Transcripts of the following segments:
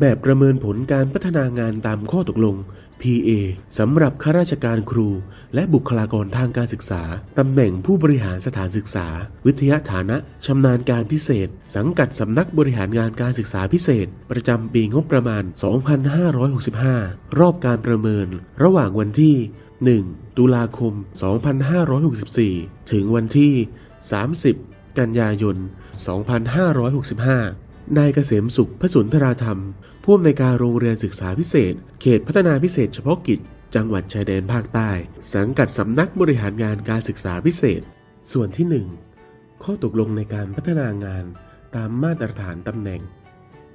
แบบประเมินผลการพัฒนางานตามข้อตกลง PA สำหรับข้าราชการครู และบุคลากรทางการศึกษา ตำแหน่งผู้บริหารสถานศึกษา วิทยาฐานะชำนาญการพิเศษ สังกัดสำนักบริหารงานการศึกษาพิเศษ ประจำปีงบประมาณ 2565 รอบการประเมิน ระหว่างวันที่ 1. ตุลาคม 2564 ถึงวันที่ 30 กันยายน 2565 นายเกษมสุขพสุนทราธรรม ผู้อำนวยการโรงเรียนศึกษาพิเศษ เขตพัฒนาพิเศษเฉพาะกิจ จังหวัดชายแดนภาคใต้ สังกัดสำนักบริหารงานการศึกษาพิเศษ ส่วนที่ 1 ข้อตกลงในการพัฒนางานตามมาตรฐานตำแหน่ง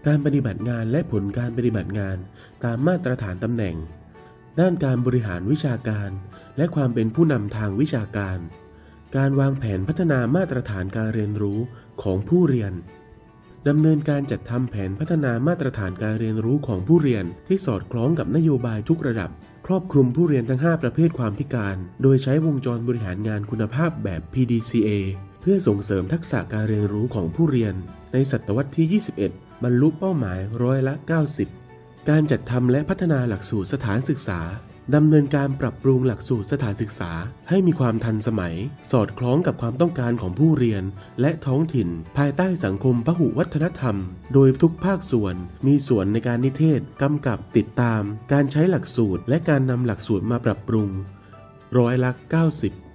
การปฏิบัติงานและผลการปฏิบัติงานตามมาตรฐานตำแหน่ง ด้านการบริหารวิชาการ และความเป็นผู้นำทางวิชาการ การวางแผนพัฒนามาตรฐานการเรียนรู้ของผู้เรียน ดำเนินการจัดทำแผนพัฒนามาตรฐานการเรียนรู้ของผู้เรียนที่สอดคล้องกับนโยบายทุกระดับ ครอบคลุมผู้เรียนทั้ง 5 ประเภทความพิการ โดยใช้วงจรบริหารงานคุณภาพแบบ PDCA เพื่อส่งเสริมทักษะการเรียนรู้ของผู้เรียน ในศตวรรษที่ 21 บรรลุเป้าหมายร้อยละ 90 การจัดทำและพัฒนาหลักสูตรสถานศึกษา ดำเนินการปรับปรุงหลักสูตรสถานศึกษา ให้มีความทันสมัย สอดคล้องกับความต้องการของผู้เรียน และท้องถิ่น ภายใต้สังคมพหุวัฒนธรรม โดยทุกภาคส่วนมีส่วนในการนิเทศกำกับติดตาม การใช้หลักสูตร และการนำหลักสูตรมาปรับปรุงร้อยละ90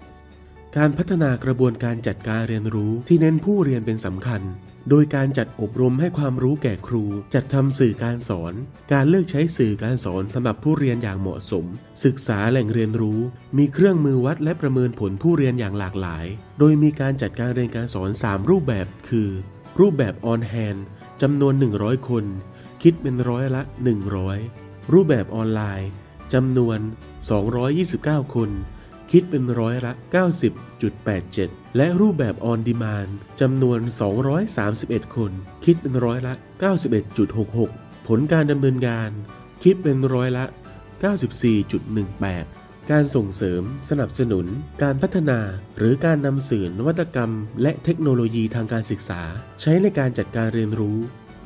การพัฒนากระบวนการจัดการเรียนรู้ที่เน้นผู้เรียนเป็นสำคัญ โดยการจัดอบรมให้ความรู้แก่ครู จัดทำสื่อการสอน การเลือกใช้สื่อการสอนสำหรับผู้เรียนอย่างเหมาะสม ศึกษาแหล่งเรียนรู้ มีเครื่องมือวัดและประเมินผลผู้เรียนอย่างหลากหลาย โดยมีการจัดการเรียนการสอน 3 รูปแบบ คือ รูปแบบ on hand จำนวน 100 คน คิดเป็นร้อยละ 100 รูปแบบออนไลน์จำนวน 229 คน คิดเป็นร้อยละ 90.87 และรูปแบบ on demand จำนวน 231 คน คิดเป็นร้อยละ 91.66 ผลการดำเนินงาน คิดเป็นร้อยละ 94.18การส่งเสริม สนับสนุน การพัฒนา หรือการนำสื่อนวัตกรรม และเทคโนโลยีทางการศึกษา ใช้ในการจัดการเรียนรู้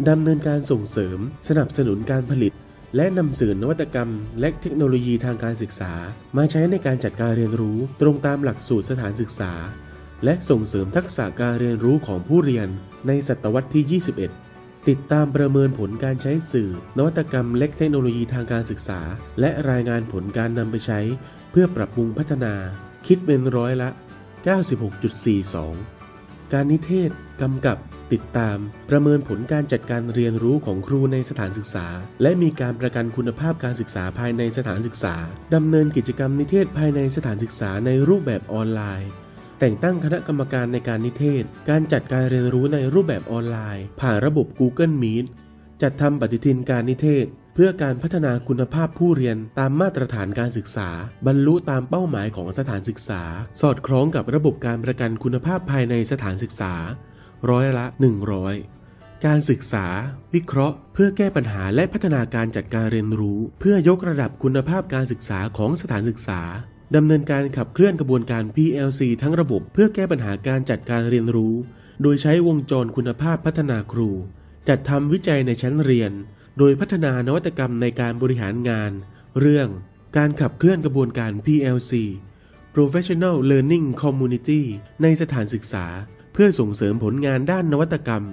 ดำเนินการส่งเสริม สนับสนุนการผลิต และนำสื่อนวัตกรรม และเทคโนโลยีทางการศึกษา มาใช้ในการจัดการเรียนรู้ตรงตามหลักสูตรสถานศึกษา และส่งเสริมทักษะการเรียนรู้ของผู้เรียนในศตวรรษที่ 21ติดตามประเมินผลการใช้สื่อ นวัตกรรมและเทคโนโลยีทางการศึกษา และรายงานผลการนำไปใช้ เพื่อปรับปรุงพัฒนา คิดเป็นร้อยละ 96.42 การนิเทศ กำกับ ติดตาม ประเมินผลการจัดการเรียนรู้ของครูในสถานศึกษา และมีการประกันคุณภาพการศึกษาภายในสถานศึกษาดำเนินกิจกรรมนิเทศภายในสถานศึกษาในรูปแบบออนไลน์ แต่งตั้งคณะกรรมการในการนิเทศ การจัดการเรียนรู้ในรูปแบบออนไลน์ ผ่านระบบ Google Meet จัดทำปฏิทินการนิเทศ เพื่อการพัฒนาคุณภาพผู้เรียนตามมาตรฐานการศึกษา บรรลุตามเป้าหมายของสถานศึกษา สอดคล้องกับระบบการประกันคุณภาพภายในสถานศึกษา ร้อยละ 100 การศึกษา วิเคราะห์ เพื่อแก้ปัญหาและพัฒนาการจัดการเรียนรู้ เพื่อยกระดับคุณภาพการศึกษาของสถานศึกษาดำเนินการขับเคลื่อนกระบวนการ PLC ทั้งระบบ เพื่อแก้ปัญหาการจัดการเรียนรู้ โดยใช้วงจรคุณภาพพัฒนาครู จัดทำวิจัยในชั้นเรียน โดยพัฒนานวัตกรรมในการบริหารงาน เรื่องการขับเคลื่อนกระบวนการ PLC Professional Learning Community ในสถานศึกษา พื่อส่งเสริมผลงานด้านนวัตกรรม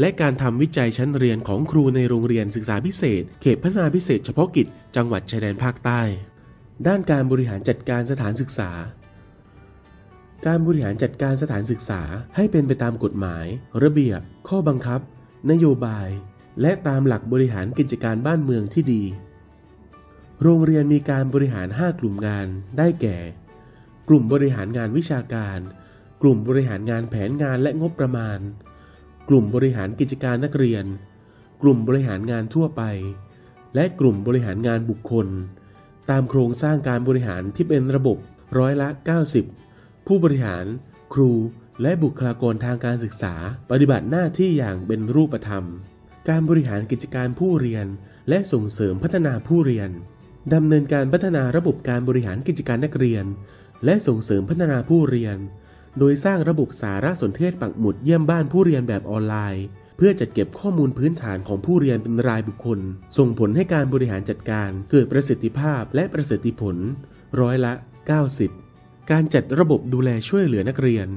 และการทำวิจัยชั้นเรียนของครูในโรงเรียนศึกษาพิเศษ เขตพัฒนาพิเศษเฉพาะกิจ จังหวัดชายแดนภาคใต้ ด้านการบริหารจัดการสถานศึกษา การบริหารจัดการสถานศึกษาให้เป็นไปตามกฎหมาย ระเบียบ ข้อบังคับ นโยบาย และตามหลักบริหารกิจการบ้านเมืองที่ดี โรงเรียนมีการบริหาร 5 กลุ่มงานได้แก่ กลุ่มบริหารงานวิชาการ กลุ่มบริหารงานแผนงานและงบประมาณ กลุ่มบริหารกิจการนักเรียน กลุ่มบริหารงานทั่วไป และกลุ่มบริหารงานบุคคล ตามโครงสร้างการบริหารที่เป็นระบบร้อยละ 90 ผู้บริหาร ครู และบุคลากรทางการศึกษา ปฏิบัติหน้าที่อย่างเป็นรูปธรรม การบริหารกิจการผู้เรียน และส่งเสริมพัฒนาผู้เรียนดำเนินการพัฒนาระบบการบริหารกิจการนักเรียน และส่งเสริมพัฒนาผู้เรียน โดยสร้างระบบสารสนเทศปักหมุดเยี่ยมบ้านผู้เรียนแบบออนไลน์ เพื่อจัดเก็บข้อมูลพื้นฐานของผู้เรียนเป็นรายบุคคล ส่งผลให้การบริหารจัดการเกิดประสิทธิภาพและประสิทธิผล ร้อยละ 90 การจัดระบบดูแลช่วยเหลือนักเรียน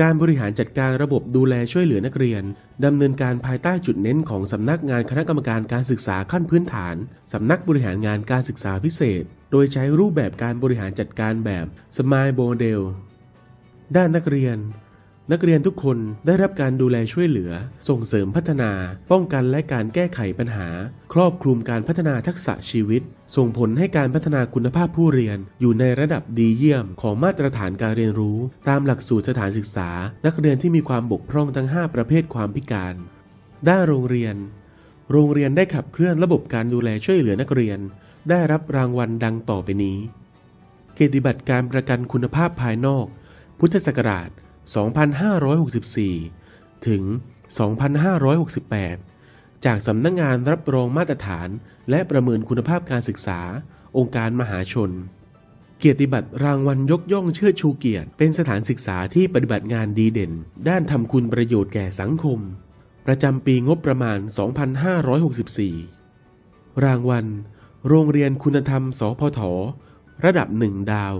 การบริหารจัดการระบบดูแลช่วยเหลือนักเรียนดำเนินการภายใต้จุดเน้นของสำนักงานคณะกรรมการการศึกษาขั้นพื้นฐานสำนักบริหารงานการศึกษาพิเศษ โดยใช้รูปแบบการบริหารจัดการแบบ Smile Model ด้านนักเรียน นักเรียนทุกคนได้รับการดูแลช่วยเหลือ ส่งเสริมพัฒนา ป้องกันและการแก้ไขปัญหา ครอบคลุมการพัฒนาทักษะชีวิต ส่งผลให้การพัฒนาคุณภาพผู้เรียน อยู่ในระดับดีเยี่ยมของมาตรฐานการเรียนรู้ ตามหลักสูตรสถานศึกษา นักเรียนที่มีความบกพร่องทั้ง 5 ประเภทความพิการ ด้านโรงเรียน โรงเรียนได้ขับเคลื่อนระบบการดูแลช่วยเหลือนักเรียน ได้รับรางวัลดังต่อไปนี้เกียรติบัตรการประกันคุณภาพภายนอก พุทธศักราช 2564 ถึง 2568 จากสำนักงงานรับรองมาตรฐานและประเมินคุณภาพการศึกษา องค์การมหาชน เกียรติบัตรรางวัลยกย่องเชิดชูเกียรติ เป็นสถานศึกษาที่ปฏิบัติงานดีเด่น ด้านทำคุณประโยชน์แก่สังคม ประจำปีงบประมาณ 2564 รางวัล โรงเรียนคุณธรรม สพทระดับหนึ่งดาว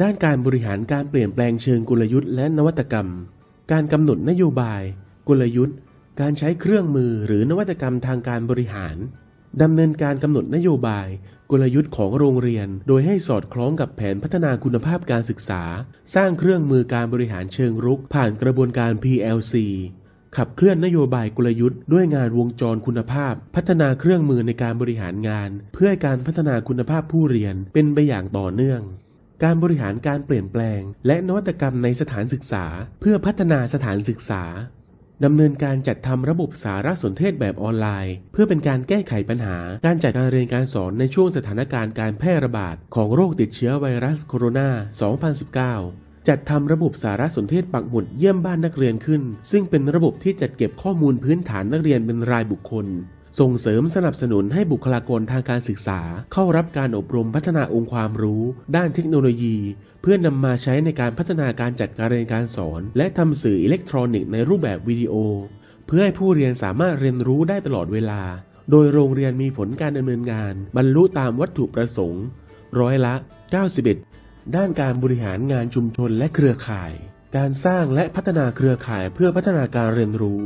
ด้านการบริหารการเปลี่ยนแปลงเชิงกลยุทธ์และนวัตกรรม การกำหนดนโยบาย กลยุทธ์ การใช้เครื่องมือหรือนวัตกรรมทางการบริหารดำเนินการกำหนดนโยบาย กลยุทธ์ของโรงเรียน โดยให้สอดคล้องกับแผนพัฒนาคุณภาพการศึกษา สร้างเครื่องมือการบริหารเชิงรุก ผ่านกระบวนการ PLC ขับเคลื่อนนโยบายกลยุทธ์ด้วยงานวงจรคุณภาพ พัฒนาเครื่องมือในการบริหารงาน เพื่อการพัฒนาคุณภาพผู้เรียนเป็นไปอย่างต่อเนื่อง การบริหารการเปลี่ยนแปลง และนวัตกรรมในสถานศึกษา เพื่อพัฒนาสถานศึกษาดำเนินการจัดทำระบบสารสนเทศแบบออนไลน์ เพื่อเป็นการแก้ไขปัญหา การจัดการเรียนการสอนในช่วงสถานการณ์การแพร่ระบาด ของโรคติดเชื้อไวรัสโคโรนา 2019จัดทำระบบสารสนเทศปักหมุดเยี่ยมบ้านนักเรียนขึ้น ซึ่งเป็นระบบที่จัดเก็บข้อมูลพื้นฐานนักเรียนเป็นรายบุคคล ส่งเสริมสนับสนุนให้บุคลากรทางการศึกษา เข้ารับการอบรมพัฒนาองค์ความรู้ ด้านเทคโนโลยี เพื่อนำมาใช้ในการพัฒนาการจัดการเรียนการสอน และทำสื่ออิเล็กทรอนิกส์ในรูปแบบวิดีโอ เพื่อให้ผู้เรียนสามารถเรียนรู้ได้ตลอดเวลา โดยโรงเรียนมีผลการดำเนินงาน บรรลุตามวัตถุประสงค์ ร้อยละ 91 ด้านการบริหารงานชุมชนและเครือข่าย การสร้างและพัฒนาเครือข่ายเพื่อพัฒนาการเรียนรู้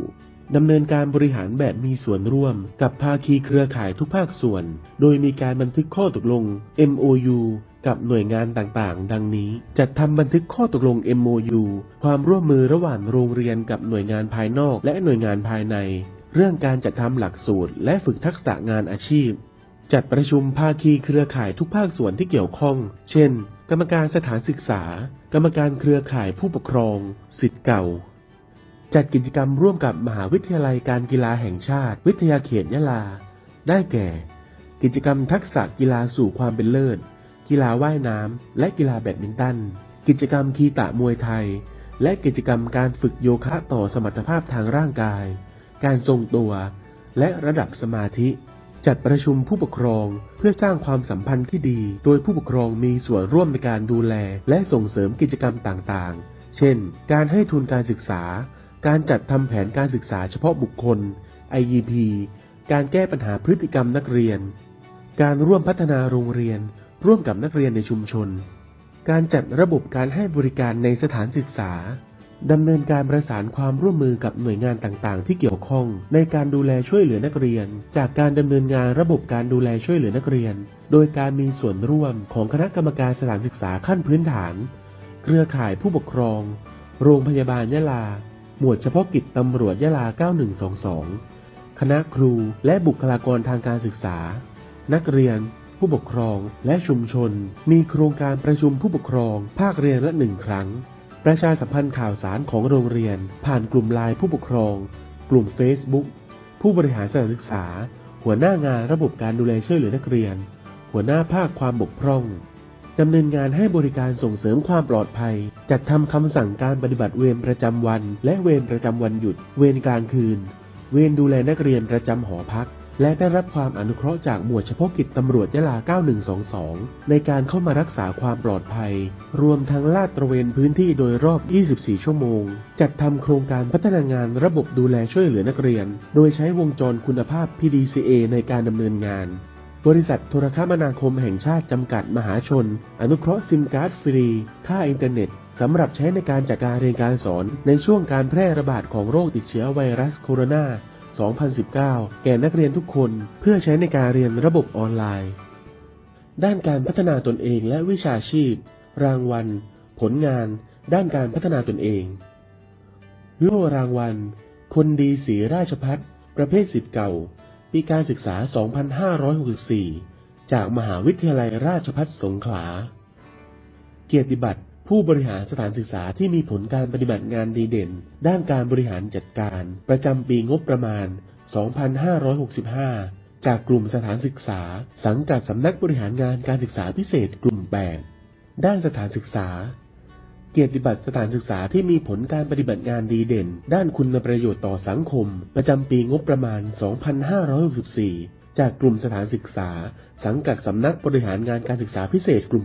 ดำเนินการบริหารแบบมีส่วนร่วม กับภาคีเครือข่ายทุกภาคส่วน โดยมีการบันทึกข้อตกลง MOU กับหน่วยงานต่างๆ ดังนี้ จัดทำบันทึกข้อตกลง MOU ความร่วมมือระหว่างโรงเรียนกับหน่วยงานภายนอก และหน่วยงานภายใน เรื่องการจัดทำหลักสูตร และฝึกทักษะงานอาชีพ จัดประชุมภาคีเครือข่ายทุกภาคส่วนที่เกี่ยวข้อง เช่น กรรมการสถานศึกษา กรรมการเครือข่ายผู้ปกครอง สิทธิ์เก่า จัดกิจกรรมร่วมกับมหาวิทยาลัยการกีฬาแห่งชาติ วิทยาเขตยะลา ได้แก่ กิจกรรมทักษะกีฬาสู่ความเป็นเลิศ กีฬาว่ายน้ำและกีฬาแบดมินตัน กิจกรรมคีตะมวยไทย และกิจกรรมการฝึกโยคะต่อสมรรถภาพทางร่างกาย การทรงตัว และระดับสมาธิ จัดประชุมผู้ปกครองเพื่อสร้างความสัมพันธ์ที่ดี โดยผู้ปกครองมีส่วนร่วมในการดูแล และส่งเสริมกิจกรรมต่างๆ เช่น การให้ทุนการศึกษา การจัดทำแผนการศึกษาเฉพาะบุคคล IEP การแก้ปัญหาพฤติกรรมนักเรียน การร่วมพัฒนาโรงเรียน ร่วมกับนักเรียนในชุมชน การจัดระบบการให้บริการในสถานศึกษาดำเนินการประสานความร่วมมือกับหน่วยงานต่างๆ ที่เกี่ยวข้อง ในการดูแลช่วยเหลือนักเรียน จากการดำเนินงานระบบการดูแลช่วยเหลือนักเรียน โดยการมีส่วนร่วมของคณะกรรมการสถานศึกษาขั้นพื้นฐาน เครือข่ายผู้ปกครอง โรงพยาบาลยะลา หมวดเฉพาะกิจตำรวจยะลา 9122 คณะครูและบุคลากรทางการศึกษา นักเรียน ผู้ปกครองและชุมชน มีโครงการประชุมผู้ปกครอง ภาคเรียนละหนึ่งครั้ง ประชาสัมพันธ์ข่าวสารของโรงเรียน ผ่านกลุ่มไลน์ผู้ปกครอง กลุ่ม Facebook ผู้บริหารสถานศึกษา หัวหน้างานระบบการดูแลช่วยเหลือนักเรียน หัวหน้าภาคความบกพร่อง ดำเนินงานให้บริการส่งเสริมความปลอดภัย จัดทำคำสั่งการปฏิบัติเวรประจำวัน และเวรประจำวันหยุด เวรกลางคืน เวรดูแลนักเรียนประจำหอพัก และได้รับความอนุเคราะห์จากหมวดเฉพาะกิจตำรวจยะลา 9122 ในการเข้ามารักษาความปลอดภัย รวมทั้งลาดตระเวนพื้นที่โดยรอบ 24 ชั่วโมง จัดทำโครงการพัฒนางานระบบดูแลช่วยเหลือนักเรียน โดยใช้วงจรคุณภาพ PDCA ในการดำเนินงาน บริษัทโทรคมนาคมแห่งชาติจำกัดมหาชน อนุเคราะห์ซิมการ์ดฟรี ค่าอินเทอร์เน็ตสำหรับใช้ในการจัดการเรียนการสอนในช่วงการแพร่ระบาดของโรคติดเชื้อไวรัสโคโรนา 2019 แก่นักเรียนทุกคนเพื่อใช้ในการเรียนระบบออนไลน์ ด้านการพัฒนาตนเองและวิชาชีพ รางวัล ผลงาน ด้านการพัฒนาตนเอง โล่รางวัล คนดีศรีราชพัฒประเภทสิทธิ์เก่า ปีการศึกษา 2564 จากมหาวิทยาลัยราชภัฏสงขลา เกียรติบัตรผู้บริหารสถานศึกษาที่มีผลการปฏิบัติงานดีเด่น ด้านการบริหารจัดการ ประจำปีงบประมาณ 2565 จากกลุ่มสถานศึกษา สังกัดสำนักบริหารงานการศึกษาพิเศษกลุ่ม 8 ด้านสถานศึกษา เกียรติบัตรสถานศึกษาที่มีผลการปฏิบัติงานดีเด่น ด้านคุณประโยชน์ต่อสังคม ประจำปีงบประมาณ 2564 จากกลุ่มสถานศึกษา สังกัดสำนักบริหารงานการศึกษาพิเศษกลุ่ม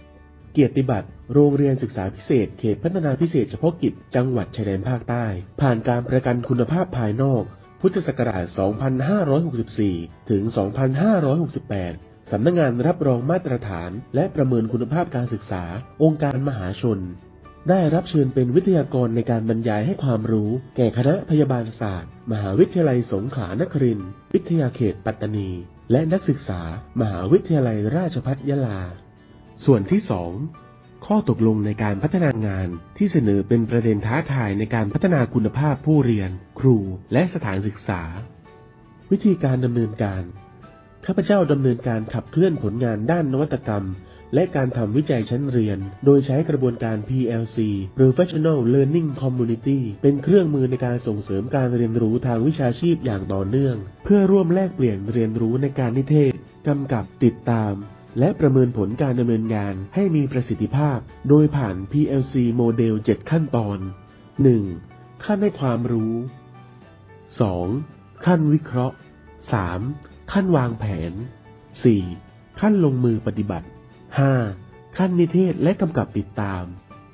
8 เกียรติบัตรโรงเรียนศึกษาพิเศษ เขตพัฒนาพิเศษเฉพาะกิจจังหวัดชายแดนภาคใต้ ผ่านการประกันคุณภาพภายนอก พุทธศักราช 2564 ถึง 2568สำนักงงานรับรองมาตรฐาน และประเมินคุณภาพการศึกษา องค์การมหาชน ได้รับเชิญเป็นวิทยากรในการบรรยายให้ความรู้ แก่คณะพยาบาลศาสตร์ มหาวิทยาลัยสงขลานครินทร์วิทยาเขตปัตตานี และนักศึกษา มหาวิทยาลัยราชภัฏยะลา ส่วนที่2ข้อตกลงในการพัฒนางานที่เสนอเป็นประเด็นท้าทายในการพัฒนาคุณภาพผู้เรียน ครูและสถานศึกษา วิธีการดำเนินการข้าพเจ้าดำเนินการขับเคลื่อนผลงานด้านนวัตกรรม และการทำวิจัยชั้นเรียน โดยใช้กระบวนการ PLC Professional Learning Community เป็นเครื่องมือในการส่งเสริมการเรียนรู้ทางวิชาชีพอย่างต่อเนื่อง เพื่อร่วมแลกเปลี่ยนเรียนรู้ในการนิเทศกำกับติดตาม และประเมินผลการดำเนินงานให้มีประสิทธิภาพ โดยผ่าน PLC โมเดล 7 ขั้นตอน 1. ขั้นให้ความรู้ 2. ขั้นวิเคราะห์ 3. ขั้นวางแผน 4. ขั้นลงมือปฏิบัติ 5. ขั้นนิเทศและกำกับติดตาม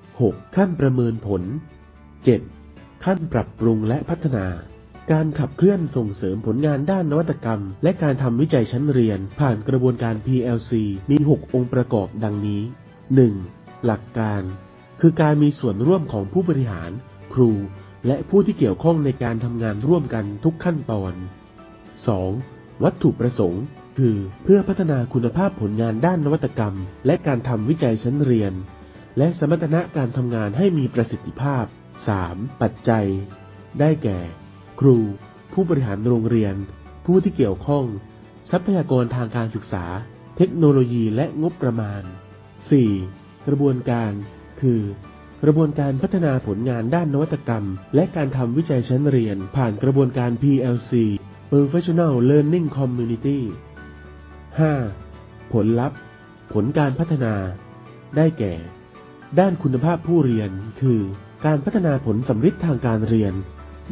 6. ขั้นประเมินผล 7. ขั้นปรับปรุงและพัฒนา การขับเคลื่อนส่งเสริมผลงานด้านนวัตกรรม และการทำวิจัยชั้นเรียน ผ่านกระบวนการ PLC มี 6 องค์ประกอบดังนี้ 1. หลักการ คือการมีส่วนร่วมของผู้บริหาร ครู และผู้ที่เกี่ยวข้องในการทำงานร่วมกันทุกขั้นตอน 2. วัตถุประสงค์ คือเพื่อพัฒนาคุณภาพผลงานด้านนวัตกรรม และการทำวิจัยชั้นเรียน และสมรรถนะการทำงานให้มีประสิทธิภาพ 3. ปัจจัย ได้แก่ ครู ผู้บริหารโรงเรียน ผู้ที่เกี่ยวข้อง ทรัพยากรทางการศึกษา เทคโนโลยีและงบประมาณ 4. กระบวนการ คือกระบวนการพัฒนาผลงานด้านนวัตกรรม และการทำวิจัยชั้นเรียน ผ่านกระบวนการ PLC Professional Learning Community 5. ผลลัพธ์ ผลการพัฒนา ได้แก่ ด้านคุณภาพผู้เรียน คือ การพัฒนาผลสำฤทธิ์ทางการเรียน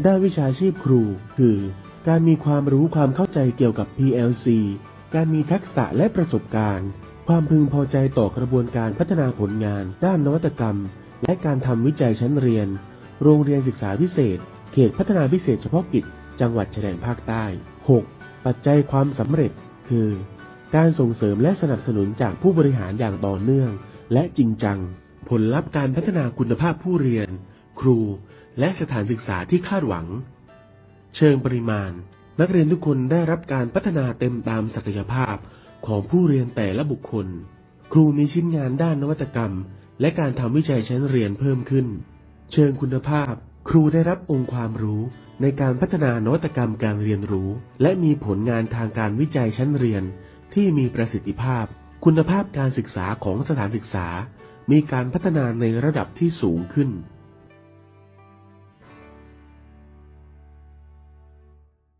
ด้านวิชาชีพครู คือ การมีความรู้ความเข้าใจเกี่ยวกับ PLC การมีทักษะและประสบการณ์ ความพึงพอใจต่อกระบวนการพัฒนาผลงาน ด้านนวัตกรรม และการทำวิจัยชั้นเรียน โรงเรียนศึกษาพิเศษ เขตพัฒนาพิเศษเฉพาะกิจ จังหวัดชายแดนภาคใต้ 6. ปัจจัยความสำเร็จ คือ การส่งเสริมและสนับสนุนจากผู้บริหารอย่างต่อเนื่อง และจริงจัง ผลลัพธ์การพัฒนาคุณภาพผู้เรียน ครู และสถานศึกษาที่คาดหวัง เชิงปริมาณ นักเรียนทุกคนได้รับการพัฒนาเต็มตามศักยภาพของผู้เรียนแต่ละบุคคล ครูมีชิ้นงานด้านนวัตกรรม และการทำวิจัยชั้นเรียนเพิ่มขึ้น เชิงคุณภาพ ครูได้รับองค์ความรู้ในการพัฒนานวัตกรรมการเรียนรู้ และมีผลงานทางการวิจัยชั้นเรียน ที่มีประสิทธิภาพ คุณภาพการศึกษาของสถานศึกษา มีการพัฒนาในระดับที่สูงขึ้น